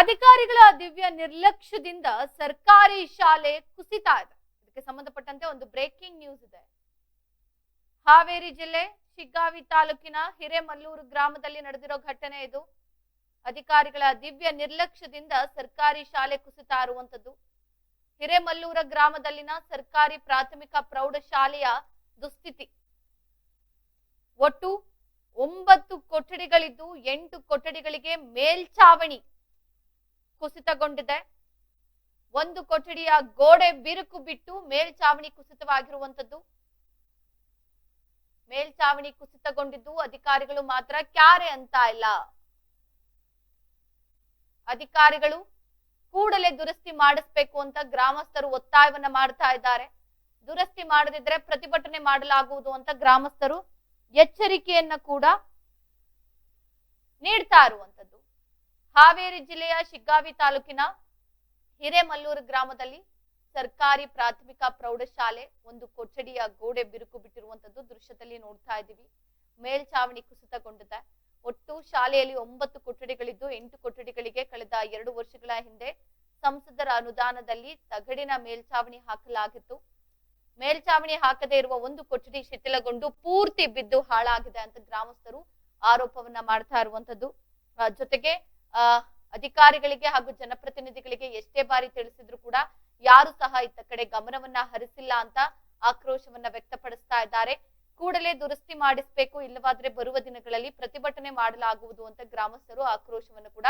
ಅಧಿಕಾರಿಗಳ ದಿವ್ಯ ನಿರ್ಲಕ್ಷ್ಯದಿಂದ ಸರ್ಕಾರಿ ಶಾಲೆ ಕುಸಿತಾ ಇದೆ. ಇದಕ್ಕೆ ಸಂಬಂಧಪಟ್ಟಂತೆ ಒಂದು ಬ್ರೇಕಿಂಗ್ ನ್ಯೂಸ್ ಇದೆ. ಹಾವೇರಿ ಜಿಲ್ಲೆ ಶಿಗ್ಗಾವಿ ತಾಲೂಕಿನ ಹಿರೇಮಲ್ಲೂರು ಗ್ರಾಮದಲ್ಲಿ ನಡೆದಿರೋ ಘಟನೆ ಇದು. ಅಧಿಕಾರಿಗಳ ದಿವ್ಯ ನಿರ್ಲಕ್ಷ್ಯದಿಂದ ಸರ್ಕಾರಿ ಶಾಲೆ ಕುಸಿತ ಇರುವಂತದ್ದು ಹಿರೇಮಲ್ಲೂರ ಗ್ರಾಮದಲ್ಲಿನ ಸರ್ಕಾರಿ ಪ್ರಾಥಮಿಕ ಪ್ರೌಢಶಾಲೆಯ ದುಸ್ಥಿತಿ. ಒಟ್ಟು ಒಂಬತ್ತು ಕೊಠಡಿಗಳಿದ್ದು ಎಂಟು ಕೊಠಡಿಗಳಿಗೆ ಮೇಲ್ಛಾವಣಿ ಕುಸಿತಗೊಂಡಿದೆ ಒಂದು ಕೊಠಡಿಯ ಗೋಡೆ ಬಿರುಕು ಬಿಟ್ಟು ಮೇಲ್ಚಾವಣಿ ಕುಸಿತವಾಗಿರುವಂತದ್ದು. ಮೇಲ್ಚಾವಣಿ ಕುಸಿತಗೊಂಡಿದ್ದು ಅಧಿಕಾರಿಗಳು ಮಾತ್ರ ಕ್ಯಾರೆ ಅಂತ ಇಲ್ಲ. ಅಧಿಕಾರಿಗಳು ಕೂಡಲೇ ದುರಸ್ತಿ ಮಾಡಿಸ್ಬೇಕು ಅಂತ ಗ್ರಾಮಸ್ಥರು ಒತ್ತಾಯವನ್ನ ಮಾಡ್ತಾ ಇದ್ದಾರೆ. ದುರಸ್ತಿ ಮಾಡದಿದ್ರೆ ಪ್ರತಿಭಟನೆ ಮಾಡಲಾಗುವುದು ಅಂತ ಗ್ರಾಮಸ್ಥರು ಎಚ್ಚರಿಕೆಯನ್ನ ಕೂಡ ನೀಡ್ತಾ ಇರುವಂತದ್ದು. ಹಾವೇರಿ ಜಿಲ್ಲೆಯ ಶಿಗ್ಗಾವಿ ತಾಲೂಕಿನ ಹಿರೇಮಲ್ಲೂರು ಗ್ರಾಮದಲ್ಲಿ ಸರ್ಕಾರಿ ಪ್ರಾಥಮಿಕ ಪ್ರೌಢಶಾಲೆ ಒಂದು ಕೊಠಡಿಯ ಗೋಡೆ ಬಿರುಕು ಬಿಟ್ಟಿರುವಂತದ್ದು ದೃಶ್ಯದಲ್ಲಿ ನೋಡ್ತಾ ಇದ್ದೀವಿ. ಮೇಲ್ಛಾವಣಿ ಕುಸಿತಗೊಂಡಿದೆ. ಒಟ್ಟು ಶಾಲೆಯಲ್ಲಿ ಒಂಬತ್ತು ಕೊಠಡಿಗಳಿದ್ದು, ಎಂಟು ಕೊಠಡಿಗಳಿಗೆ ಕಳೆದ ಎರಡು ವರ್ಷಗಳ ಹಿಂದೆ ಸಂಸದರ ಅನುದಾನದಲ್ಲಿ ತಗಡಿನ ಮೇಲ್ಛಾವಣಿ ಹಾಕಲಾಗಿತ್ತು. ಮೇಲ್ಛಾವಣಿ ಹಾಕದೇ ಇರುವ ಒಂದು ಕೊಠಡಿ ಶಿಥಿಲಗೊಂಡು ಪೂರ್ತಿ ಬಿದ್ದು ಹಾಳಾಗಿದೆ ಅಂತ ಗ್ರಾಮಸ್ಥರು ಆರೋಪವನ್ನ ಮಾಡ್ತಾ ಇರುವಂತದ್ದು. ಜೊತೆಗೆ ಅಧಿಕಾರಿಗಳಿಗೆ ಹಾಗೂ ಜನಪ್ರತಿನಿಧಿಗಳಿಗೆ ಎಷ್ಟೇ ಬಾರಿ ತಿಳಿಸಿದ್ರು ಕೂಡ ಯಾರು ಸಹ ಇತ್ತ ಕಡೆ ಗಮನವನ್ನ ಹರಿಸಿಲ್ಲ ಅಂತ ಆಕ್ರೋಶವನ್ನ ವ್ಯಕ್ತಪಡಿಸ್ತಾ ಇದ್ದಾರೆ. ಕೂಡಲೇ ದುರಸ್ತಿ ಮಾಡಿಸ್ಬೇಕು, ಇಲ್ಲವಾದ್ರೆ ಬರುವ ದಿನಗಳಲ್ಲಿ ಪ್ರತಿಭಟನೆ ಮಾಡಲಾಗುವುದು ಅಂತ ಗ್ರಾಮಸ್ಥರು ಆಕ್ರೋಶವನ್ನು ಕೂಡ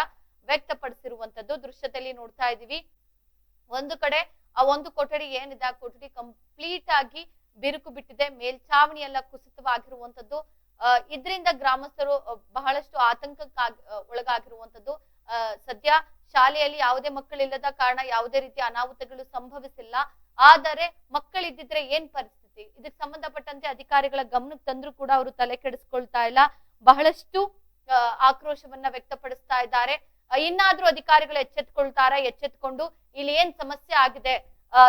ವ್ಯಕ್ತಪಡಿಸಿರುವಂತದ್ದು ದೃಶ್ಯದಲ್ಲಿ ನೋಡ್ತಾ ಇದೀವಿ ಒಂದು ಕಡೆ ಆ ಒಂದು ಕೊಠಡಿ ಏನಿದೆ, ಆ ಕೊಠಡಿ ಕಂಪ್ಲೀಟ್ ಆಗಿ ಬಿರುಕು ಬಿಟ್ಟಿದೆ ಮೇಲ್ಛಾವಣಿ ಎಲ್ಲ ಕುಸಿತವಾಗಿರುವಂತದ್ದು ಇದ್ರಿಂದ ಗ್ರಾಮಸ್ಥರು ಬಹಳಷ್ಟು ಆತಂಕಕ್ಕಾಗಿ ಆ, ಒಳಗಾಗಿರುವಂತದ್ದು ಸದ್ಯ ಶಾಲೆಯಲ್ಲಿ ಯಾವುದೇ ಮಕ್ಕಳಿಲ್ಲದ ಕಾರಣ ಯಾವುದೇ ರೀತಿಯ ಅನಾಹುತಗಳು ಸಂಭವಿಸಿಲ್ಲ. ಆದರೆ ಮಕ್ಕಳಿದ್ದಿದ್ರೆ ಏನ್ ಪರಿಸ್ಥಿತಿ? ಇದಕ್ಕೆ ಸಂಬಂಧಪಟ್ಟಂತೆ ಅಧಿಕಾರಿಗಳ ಗಮನಕ್ಕೆ ತಂದ್ರು ಕೂಡ ಅವರು ತಲೆ ಕೆಡಿಸ್ಕೊಳ್ತಾ ಇಲ್ಲ. ಬಹಳಷ್ಟು ಆಕ್ರೋಶವನ್ನ ವ್ಯಕ್ತಪಡಿಸ್ತಾ ಇದ್ದಾರೆ. ಇನ್ನಾದ್ರೂ ಅಧಿಕಾರಿಗಳು ಎಚ್ಚೆತ್ಕೊಳ್ತಾರ ಎಚ್ಚೆತ್ಕೊಂಡು ಇಲ್ಲಿ ಏನ್ ಸಮಸ್ಯೆ ಆಗಿದೆ?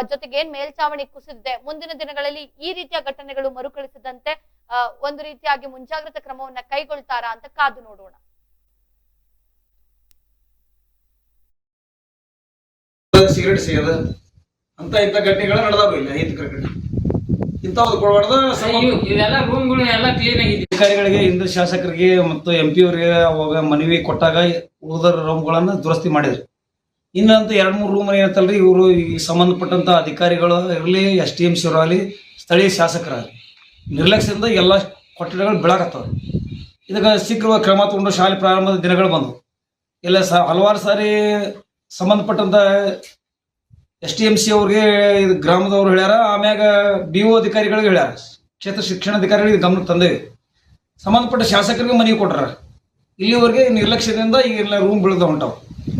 ಜೊತೆಗೆ ಏನ್ ಮೇಲ್ಚಾವಣಿ ಕುಸಿದಿದೆ. ಮುಂದಿನ ದಿನಗಳಲ್ಲಿ ಈ ರೀತಿಯ ಘಟನೆಗಳು ಮರುಕಳಿಸದಂತೆ ಒಂದು ರೀತಿಯಾಗಿ ಮುಂಜಾಗ್ರತಾ ಕ್ರಮವನ್ನ ಕೈಗೊಳ್ತಾರಾ ಅಂತ ಕಾದು ನೋಡೋಣ. ಸಿಗರೇಟ್ ಸಿಗದ? ಅಂತ ಇಂಥ ಘಟನೆಗಳು ನಡೆದಾವ ಇಲ್ಲ ಐದು ಕ್ರಿಕೆಟ್ ಇಂಥವ್ದು ಕೊಡಬಾರ್ದು ಇವ್- ಇವೆಲ್ಲ ರೂಮ್ಗಳು ಎಲ್ಲ ಕ್ಲೀನ್ ಆಗಿದೆ ಅಧಿಕಾರಿಗಳಿಗೆ ಇಂದ್ರ ಶಾಸಕರಿಗೆ ಮತ್ತು ಎಂ ಪಿ ಅವರಿಗೆ ಅವಾಗ ಮನವಿ ಕೊಟ್ಟಾಗ ಉಳಿದ ರೂಮ್ಗಳನ್ನು ದುರಸ್ತಿ ಮಾಡಿದ್ರು. ಇನ್ನಂತ ಎರಡು ಮೂರು ರೂಮ್ ಏನಂತಲ್ರಿ, ಇವರು ಈ ಸಂಬಂಧಪಟ್ಟಂಥ ಅಧಿಕಾರಿಗಳು ಇರಲಿ, ಎಸ್ ಟಿ ಎಂ ಸಿ ಆಗಲಿ ಸ್ಥಳೀಯ ಶಾಸಕರಾಗಲಿ. ನಿರ್ಲಕ್ಷ್ಯದಿಂದ ಎಲ್ಲ ಕೊಠಡಿಗಳು ಬೆಳಕತ್ತವ ಇದಕ್ಕೆ ಶೀಘ್ರವಾಗಿ ಕ್ರಮ ತಗೊಂಡು ಶಾಲೆ ಪ್ರಾರಂಭದ ದಿನಗಳು ಬಂದವು. ಇಲ್ಲ ಸ, ಹಲವಾರು ಸಾರಿ ಸಂಬಂಧಪಟ್ಟಂತ ಎಸ್ ಟಿ ಎಂ ಸಿ ಅವ್ರಿಗೆ ಇದು ಗ್ರಾಮದವ್ರು ಹೇಳ್ಯಾರ, ಆಮ್ಯಾಗ ಬಿ ಒ ಅಧಿಕಾರಿಗಳಿಗೆ ಹೇಳ್ಯಾರ. ಕ್ಷೇತ್ರ ಶಿಕ್ಷಣಾಧಿಕಾರಿಗಳಿಗೆ ಗಮನಕ್ಕೆ ತಂದೇವಿ. ಸಂಬಂಧಪಟ್ಟ ಶಾಸಕರಿಗೆ ಮನವಿ ಕೊಟ್ರ ಇಲ್ಲಿವರೆಗೆ ನಿರ್ಲಕ್ಷ್ಯದಿಂದ ಈಗೆಲ್ಲ ರೂಮ್ ಬೀಳ್ದ ಹೊಂಟಾವ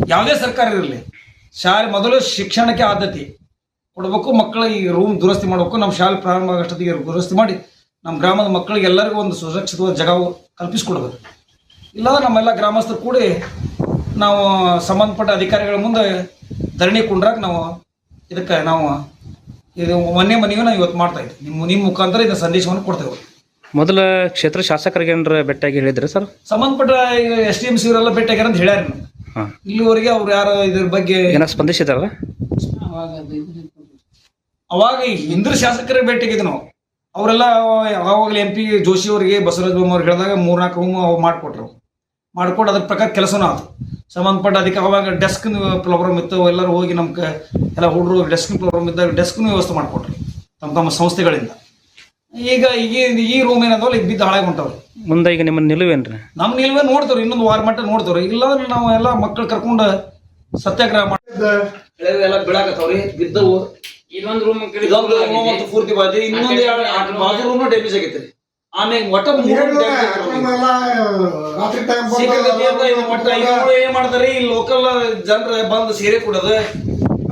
ಯಾವುದೇ ಸರ್ಕಾರ ಇರಲಿ ಶಾಲೆ ಮೊದಲು ಶಿಕ್ಷಣಕ್ಕೆ ಆದ್ಯತೆ ಕೊಡಬೇಕು ಮಕ್ಕಳ ಈ ರೂಮ್ ದುರಸ್ತಿ ಮಾಡಬೇಕು ನಮ್ಮ ಶಾಲೆ ಪ್ರಾರಂಭ ಆಗೋಷ್ಟೊತ್ತಿಗೆ ದುರಸ್ತಿ ಮಾಡಿ ನಮ್ಮ ಗ್ರಾಮದ ಮಕ್ಕಳಿಗೆ ಎಲ್ಲರಿಗೂ ಒಂದು ಸುರಕ್ಷಿತವಾದ ಜಾಗ ಕಲ್ಪಿಸಿಕೊಡ್ಬೇಕು. ಇಲ್ಲಾಂದ್ರೆ ನಮ್ಮೆಲ್ಲ ಗ್ರಾಮಸ್ಥರು ಕೂಡಿ ನಾವು ಸಂಬಂಧಪಟ್ಟ ಅಧಿಕಾರಿಗಳ ಮುಂದೆ ಧರಣಿ ಕುಂಡ್ರಾಗ ನಾವು ಇದಕ್ಕೆ ನಾವು ಇದು ಮೊನ್ನೆ ಮನೆಗೂ ನಾವು ಇವತ್ತು ಮಾಡ್ತಾ ಇದ್ದೀವಿ ನಿಮ್ಮ ನಿಮ್ಮ ಮುಖಾಂತರ ಇದನ್ನು ಸಂದೇಶವನ್ನು ಕೊಡ್ತೇವೆ ಮೊದಲ ಕ್ಷೇತ್ರ ಶಾಸಕರಿಗೆ ಏನಾರ ಭೇಟಿಯಾಗಿ ಹೇಳಿದ್ರೆ ಸರ್? ಸಂಬಂಧಪಟ್ಟ ಎಸ್ ಟಿ ಎಂ ಸಿ ಅವರೆಲ್ಲ ಭೇಟಿಯಾಗ್ಯಾರ ಅಂತ ಹೇಳ್ಯಾರ ಇಲ್ಲಿವರೆಗೆ ಅವ್ರು ಯಾರು ಇದ್ರ ಬಗ್ಗೆ ಏನೋ ಸ್ಪಂದಿಸಿದಾರ ಅವಾಗ ಇಂದ್ರ ಹಿಂದ್ರ ಶಾಸಕರಿಗೆ ಭೇಟಿಯಾಗಿದ್ವಿ ನಾವು ಅವರೆಲ್ಲ ಅವಾಗ ಎಂ ಪಿ ಜೋಶಿ ಅವರಿಗೆ ಬಸವರಾಜ ಬೊಮ್ಮಾರ್ ಹೇಳಿದಾಗ ಮೂರ್ನಾಲ್ಕು ರೂಮ್ ಅವು ಮಾಡಿಕೊಟ್ರು. ಮಾಡಿಕೊಟ್ಟು ಅದ್ರ ಪ್ರಕಾರ ಕೆಲಸನೂ ಆತು. ಸಂಬಂಧಪಟ್ಟ ಅದಕ್ಕೆ ಅವಾಗ ಡೆಸ್ಕ್ ಪ್ರಾಬ್ಲಮ್ ಇತ್ತು ಎಲ್ಲರೂ ಹೋಗಿ ನಮ್ಗೆ ಎಲ್ಲ ಹುಡುಗರು ಡೆಸ್ಕ್ ಪ್ರಾಬ್ಲಮ್ ಇದ್ದಾಗ ಡೆಸ್ಕ್ನು ವ್ಯವಸ್ಥೆ ಮಾಡಿಕೊಟ್ರು. ತಮ್ಮ ತಮ್ಮ ಸಂಸ್ಥೆಗಳಿಂದ. ಈಗ ಈಗ ಈ ರೂಮ್ ಏನದಲ್ಲ ಈಗ ಬಿದ್ದು ಹಾಳಾಗಿ ಹೊಂಟವ್ರಿ. ಮುಂದೆ ಈಗ ನಿಮ್ಮ ನಿಲುವೇನ್ರಿ? ನಮ್ಮ ನಿಲ್ವೇ ನೋಡ್ತವ್ರಿ ಇನ್ನೊಂದು ವಾರ ಮಟ್ಟ ನೋಡ್ತವ್ರಿ. ಇಲ್ಲಾಂದ್ರೆ ನಾವು ಎಲ್ಲ ಮಕ್ಕಳು ಕರ್ಕೊಂಡು ಸತ್ಯಾಗ್ರಹ ಮಾಡಿದ್ದ ಎಲ್ಲ ಬೀಳಾಕತ್ತವ್ರಿ ಬಿದ್ದವು. ಇನ್ನೊಂದು ರೂಮ್ ಇದೊಂದು room ಮತ್ತು ಪೂರ್ತಿ ಬಾಜಿ. ಇನ್ನೊಂದು ಎರಡು ಬಾಜು ರೂಮ್ ಡ್ಯಾಮೇಜ್ ಆಗೈತ್ರಿ. ಆಮೇಲೆ ಒಟ್ಟ ಮೂರು ರಾತ್ರಿ ಟೈಮ್ ಶೀಘ್ರಗತಿ ಅಂತ ಇದು ಮಟ್ಟ ಏನ್ ಮಾಡ್ತಾರೆ ಈ ಲೋಕಲ್ ಜನರ ಬಂದು ಸೀರೆ ಕುಡೋದು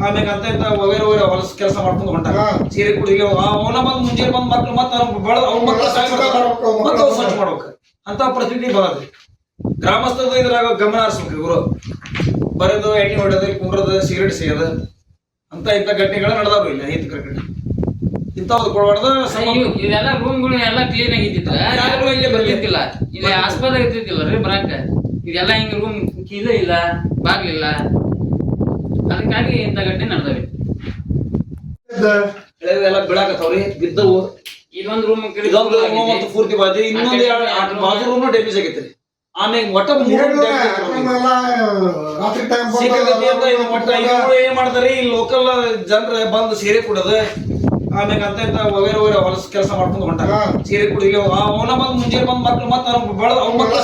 ಆಮೇಲೆ ಅಂತ ಇಂತ ವಗೇರೆ ವಗೇರೆ ಹೊಲಸ ಕೆಲಸ ಮಾಡ್ಕೊಂಡು ಹೊಂಟ. ಸೀರೆ ಕುಡಿಲಿ ಅವನ ಬಂದ ಮುಂಜಾನೆ ಬಂದ್ ಮಕ್ಳು ಮತ್ತೆ ಅವ್ರು ಬೆಳೆದ ಅವ್ನ ಮಕ್ಳು ಸಾಯ್. ಮತ್ತೆ ಅವ್ರು ಸ್ವಚ್ಛ ಮಾಡ್ಬೇಕು. ಅಂತ ಪ್ರತಿನಿಧಿ ಬರೋದ್ರಿ ಗ್ರಾಮಸ್ಥರು ಇದ್ರಾಗ ಗಮನ ಹರಿಸ್ಬೇಕು ಇವರು. ಬರೋದು ಎಣ್ಣೆ ಹೊಡೆದು ಕುಂಡ್ರದ ಸಿಗರೇಟ್ ಸಿಗೋದು. ಅಂತ ಇಂಥ ಘಟನೆಗಳು ನಡೆದವ್ರು ಇಲ್ಲ ಐದು ಕ್ರಿಕೆಟ್ ಇಂಥವ್ದು ಕೊಡಬಾರ್ದು ಇವೆಲ್ಲ ರೂಮ್ಗಳು ಎಲ್ಲ ಕ್ಲೀನ್ ಆಗಿದ್ದಿದ್ರ ಯಾರು ಇಲ್ಲಿ ಬರ್ಲಿಲ್ಲ. ಬರ್ಲಿಕ್ಕಿಲ್ಲ ಇಲ್ಲಿ ಆಸ್ಪತ್ರೆ ಇರ್ತಿದ್ದಿಲ್ಲ ರೀ ಬರಾಕ. ಇದೆಲ್ಲ ಹಿಂಗ ರೂಮ್ ಕೀಲೇ ಇಲ್ಲ ಬಾಗ್ಲಿಲ್ಲ. ಅದಕ್ಕಾಗಿ ಇಂಥ ಘಟನೆ ನಡೆದವೆ. ಎಲ್ಲ ಬೀಳಾಕತ್ತಾವ್ರಿ. ಬಿದ್ದವು. ಇದೊಂದು ರೂಮ್ ಇದೊಂದು ರೂಮ್ ಅಂತೂ ಪೂರ್ತಿ ಬಾದಿ ಇನ್ನೊಂದು ಬಾಜು ರೂಮ್ ಡ್ಯಾಮೇಜ್ ಆಗೈತ್ರಿ ಆಮೇಲೆ ಒಟ್ಟ ಮೂರು ಒಟ್ಟ ಏನ್ ಮಾಡ್ತಾರಿ? ಈ ಲೋಕಲ್ ಜನರ ಬಂದು ಸೀರೆ ಕುಡದ ಆಮ್ಯಾಗ ಅಂತ ಇಂತ ವಗೇರೆ ವಗೇರೆ ಹೊಲಸ ಕೆಲಸ ಮಾಡ್ಕೊಂಡು ಹೊಂಟಾರ. ಹಾ. ಸೀರೆ ಕುಡಿಲಿ ಅವನ ಬಂದು ಮುಂಜಾನೆ ಬಂದ್ ಮಕ್ಳು ಮತ್ತ ಬೆಳೆದ ಅವ್ರ ಮಕ್ಳು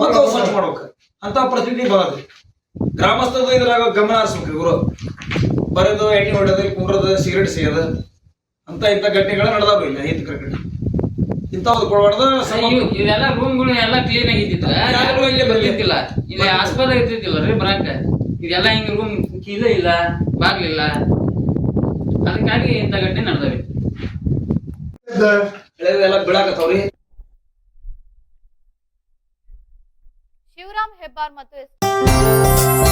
ಮತ್ತೆ ಅವ್ರು ಸ್ವಚ್ಛ ಮಾಡ್ಬೇಕು. ಅಂತ ಪ್ರತಿನಿಧಿ ಬರೋದ್ರಿ ಗ್ರಾಮಸ್ಥರದ ಇದ್ರಾಗ ಗಮನ ಹರಿಸ್ಬೇಕ್ರಿ ಗುರು. ಬರೆದು ಎಣ್ಣೆ ಹೊಡೆದು ಕೂರೋದು ಸಿಗರೇಟ್ ಸೇದ ಅಂತ ಇಂಥ ಘಟನೆಗಳು ನಡೆದಾವ್ರಿ ಇಲ್ಲ ಹಿತ ಕ್ರಿಕೆಟ್ ಇಂಥವ್ದು ಕೊಡಬಾರ್ದು ಇದೆಲ್ಲ ರೂಮ್ಗಳು ಎಲ್ಲ ಕ್ಲೀನ್ ಆಗಿದ್ದಿತ್ತು? ಯಾರು ಇಲ್ಲಿ ಬರ್ಲಿಕ್ಕಿಲ್ಲ ಇಲ್ಲಿ ಆಸ್ಪತ್ರೆ ಇರ್ತಿದ್ದಿಲ್ಲ ರೀ ಬರಾಕ. ಇದೆಲ್ಲ ಹಿಂಗ ರೂಮ್ ಕೀಲ ಇಲ್ಲ ಬಾಗ್ಲಿಲ್ಲ. ಅದಕ್ಕಾಗಿ ಇಂಥ ಘಟನೆ ನಡೆದವೆ. ಎಲ್ಲ ಬೀಳಾಕತ್ತಾವ್ರಿ. ಹೆಬ್ಬಾರ್ ಮತ್ತು ಎಸ್